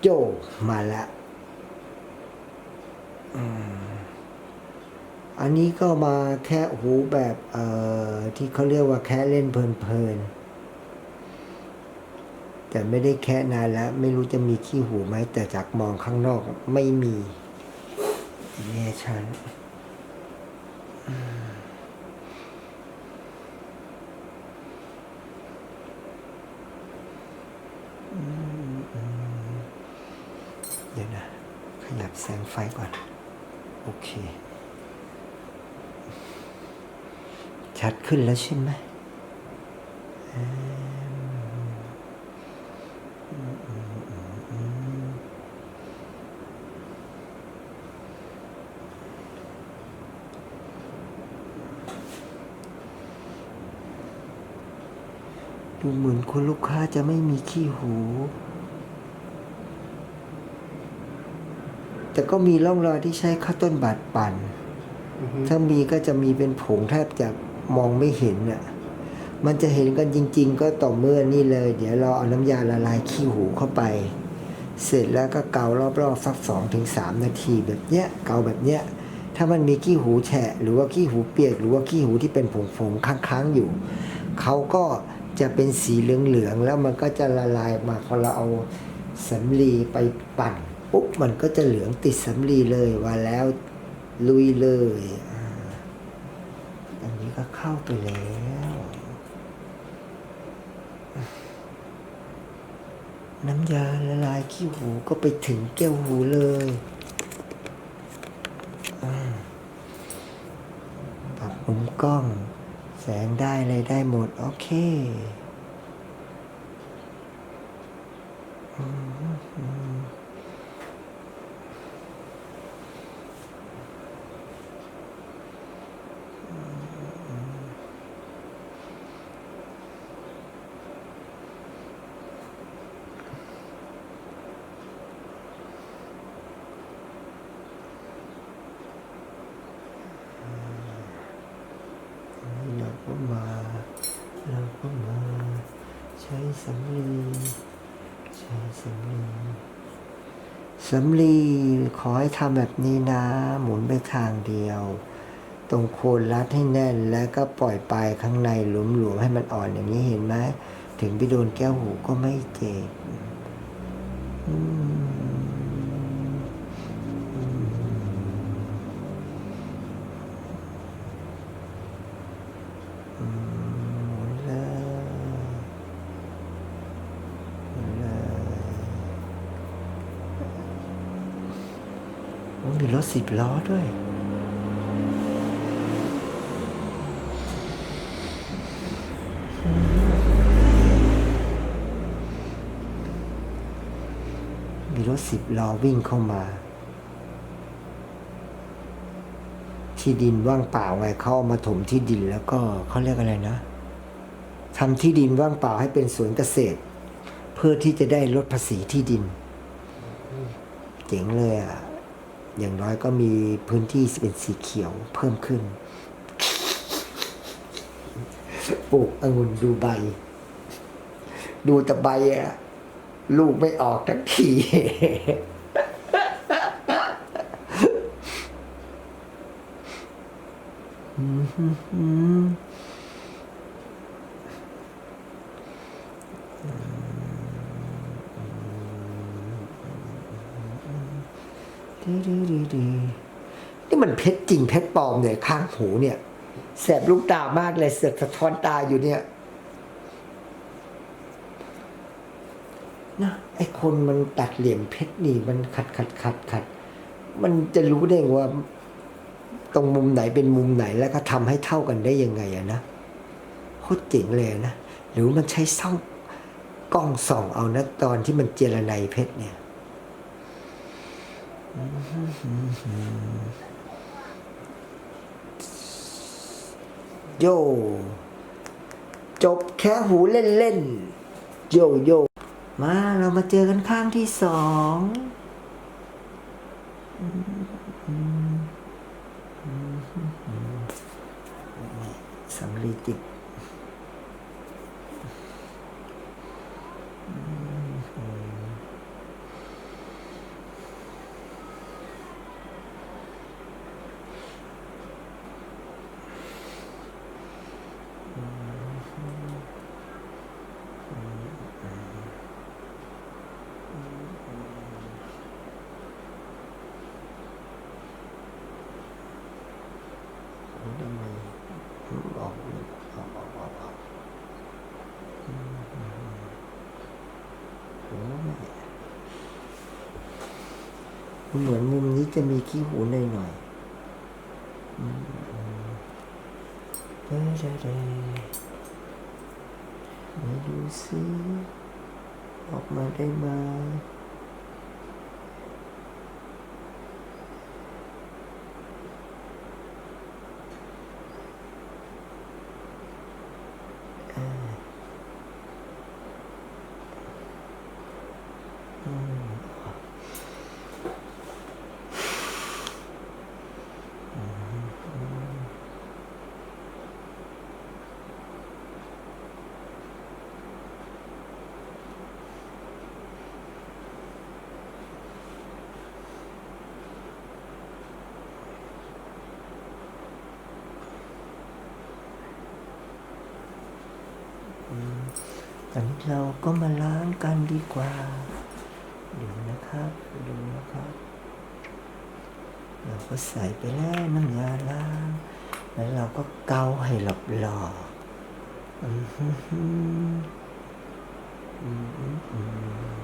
โจมาแล้วอันนี้ก็มาแค่หูแบบเอ่อที่เขาเรียกว่าแค่เล่นเพลินๆ แต่ไม่ได้แค่นานแล้ว ไม่รู้จะมีขี้หูไหม แต่จากมองข้างนอกไม่มีแย่ฉันเดี๋ยวนะ ขยับ แสงไฟก่อน โอเค ชัดขึ้นแล้วใช่ไหมดูเหมือนคุณลูกค้าจะไม่มีขี้หู แต่ก็มีร่องรอยที่ใช้ข้าวต้นบาดปั่น ถ้ามีก็จะมีเป็นผงแทบจะมองไม่เห็นน่ะ มันจะเห็นกันจริง ๆ ก็ต่อเมื่อนี่เลย เดี๋ยวเราเอาน้ำยาละลายขี้หูเข้าไป เสร็จแล้วก็เการอบๆสักสองถึงสามนาทีแบบเนี้ยเกาแบบเนี้ย ถ้ามันมีขี้หูแฉะ หรือว่าขี้หูเปียก หรือว่าขี้หูที่เป็นผงๆค้างๆอยู่ เขาก็จะเป็นสีเหลืองๆแล้วมันก็จะละลายมาพอเราเอาสำลีไปปั่น ปุ๊บมันก็จะเหลืองติดสำลีเลยว่าแล้วลุยเลยอันนี้ก็เข้าไปแล้วน้ำยาละลายขี้หูก็ไปถึงแก้วหูเลยปรับมุมกล้อง แสงได้อะไรได้หมด โอเคอืมอืมเราก็มา เราก็มาใช้สำลีใช้สำลีสำลีขอให้ทำแบบนี้นะ หมุนไปทางเดียว ตรงโคนรัดให้แน่นแล้วก็ปล่อยปลายข้างในหลวมๆให้มันอ่อนอย่างนี้เห็นไหมถึงไปโดนแก้วหูก็ไม่เจ็บอืมอืมอืมหมุนเลยหมุนเลยโอ้ มีรถสิบล้อด้วย มีรถสิบล้อวิ่งเข้ามา ที่ดินว่างเปล่าไงเขาเอามาถมที่ดินแล้วก็เขาเรียกอะไรนะทำที่ดินว่างเปล่าให้เป็นสวนเกษตร เพื่อที่จะได้ลดภาษีที่ดิน เจ๋งเลยอะ อย่างน้อยก็มีพื้นที่เป็นสีเขียวเพิ่มขึ้น ปลูกองุ่นดูใบ ดูแต่ใบอะลูกไม่ออกทั้งที นี่มันเพชรจริงเพชรปลอมเนี่ยข้างหูเนี่ยแสบลูกตามากเลยเสือกสะท้อนตาอยู่เนี่ยนะไอคนมันตัดเหลี่ยมเพชรนี่มันขัดขัดขัดขัดมันจะรู้ได้ไงว่า ตรงมุมไหนเป็นมุมไหนแล้วก็ทำให้เท่ากันได้ยังไงอะนะโคตรเจ๋งเลยนะ หรือมันใช้ส่องกล้องส่องเอานะตอนที่มันเจรไนเพชรเนี่ย โย จบแค่หูเล่นๆ โยโย มาเรามาเจอกันข้างที่สองสำลีติด เหมือนมุมนี้จะมีขี้หูหน่อยหน่อยๆอืมเคๆมาดูสิออกมาได้ไหม ตอนนี้เราก็มาล้างกันดีกว่าดูนะครับ ดูนะครับ เราก็ใส่ไปแล้วน้ำยาล้าง แล้วเราก็เกาให้หลบหลอกอืมอืมอืม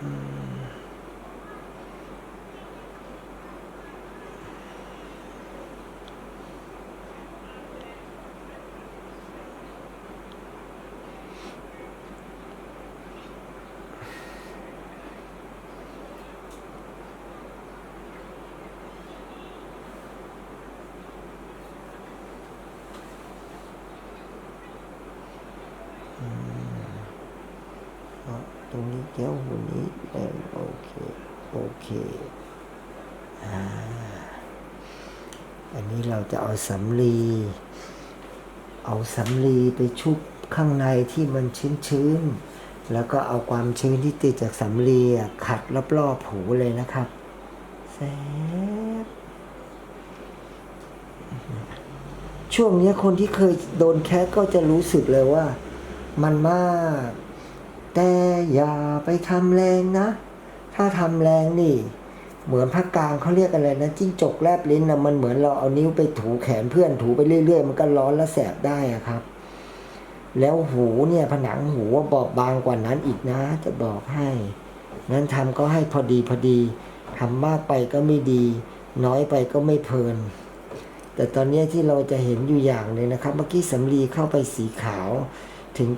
เแก้วหูนี้เออโอเค โอเคอ่าอันนี้เราจะเอาสำลีเอาสำลีไปชุบข้างในที่มันชื้นๆ แล้วก็เอาความชื้นที่ติดจากสำลีขัดรอบๆหูเลยนะครับแซ่บช่วงนี้คนที่เคยโดนแคะก็จะรู้สึกเลยว่า มันมาก อย่าไปทำแรงนะ ถ้าทำแรงนี่ เหมือนภาคกลางเขาเรียกอะไรนะจิ้งจกแลบลิ้นนะมันเหมือนเราเอานิ้วไปถูแขนเพื่อนถูไปเรื่อย ๆ มันก็ร้อนและแสบได้อะครับ แล้วหูเนี่ยผนังหูว่าบอบบางกว่านั้นอีกนะ จะบอกให้นั้นทำก็ให้พอดีพอดีทำมากไปก็ไม่ดี น้อยไปก็ไม่เพลิน แต่ตอนนี้ที่เราจะเห็นอยู่อย่างหนึ่งนะครับ เมื่อกี้สำลีเข้าไปสีขาวถึง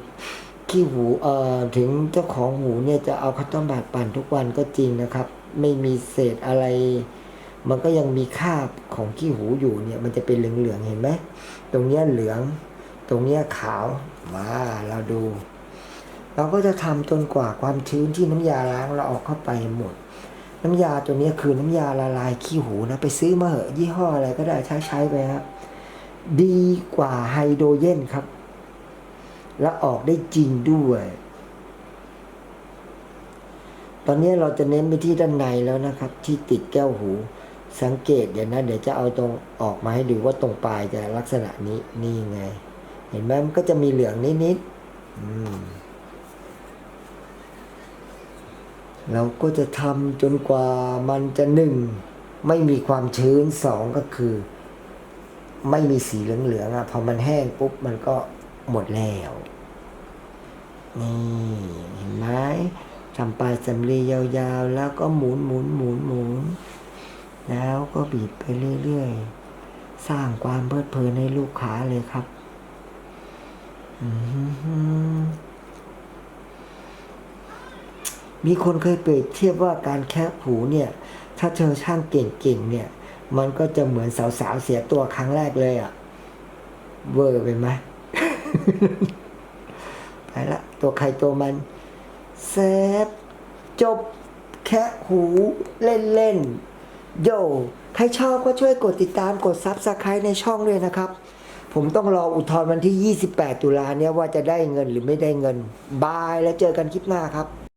ขี้หูเอ่อถึงเจ้าของหูเนี่ยจะเอาคัตเตอร์บาดปั่นทุกวันก็จริงนะครับ ไม่มีเศษอะไร มันก็ยังมีคราบของขี้หูอยู่เนี่ย มันจะเป็นเหลืองๆเห็นไหมตรงเนี้ยเหลือง ตรงเนี้ยขาวมาเราดู เราก็จะทำจนกว่าความชื้นที่น้ำยาล้างเราออกเข้าไปหมด น้ำยาตัวเนี้ยคือน้ำยาละลายขี้หูนะไปซื้อมาเหอะยี่ห้ออะไรก็ได้ใช้ใช้ไปครับดีกว่าไฮโดรเจนครับ และออกได้จริงด้วย ตอนนี้เราจะเน้นไปที่ด้านในแล้วนะครับ ที่ติดแก้วหู สังเกตเดี๋ยวนะ เดี๋ยวจะเอาตรงออกมาให้ดูว่าตรงปลายจะลักษณะนี้นี่ไง เห็นไหมมันก็จะมีเหลืองนิดๆเราก็จะทำจนกว่ามันจะหนึ่งไม่มีความชื้นสองก็คือ ไม่มีสีเหลืองๆอะพอมันแห้งปุ๊บมันก็ หมดแล้วนี่เห็นไหมทำปลายสำลียาวๆ แล้วก็หมุนหมุนหมุนหมุน แล้วก็บีบไปเรื่อยๆ สร้างความเพลิดเพลินให้ลูกค้าเลยครับมีคนเคยเปรียบเทียบว่าการแคะหูเนี่ย ถ้าเธอช่างเก่งๆเนี่ย มันก็จะเหมือนสาวๆเสียตัวครั้งแรกเลยอะ่ะ เวอร์ไปไหม ไปละตัวใครตัวมันเซฟจบแค่หูเล่นๆโยใครชอบก็ช่วยกดติดตามกดซับสไครต์ในช่องด้วยนะครับ ผมต้องรออุทธรณ์วันที่ 28 ตุลาเนี่ยว่าจะได้เงินหรือไม่ได้เงิน บายแล้วเจอกันคลิปหน้าครับ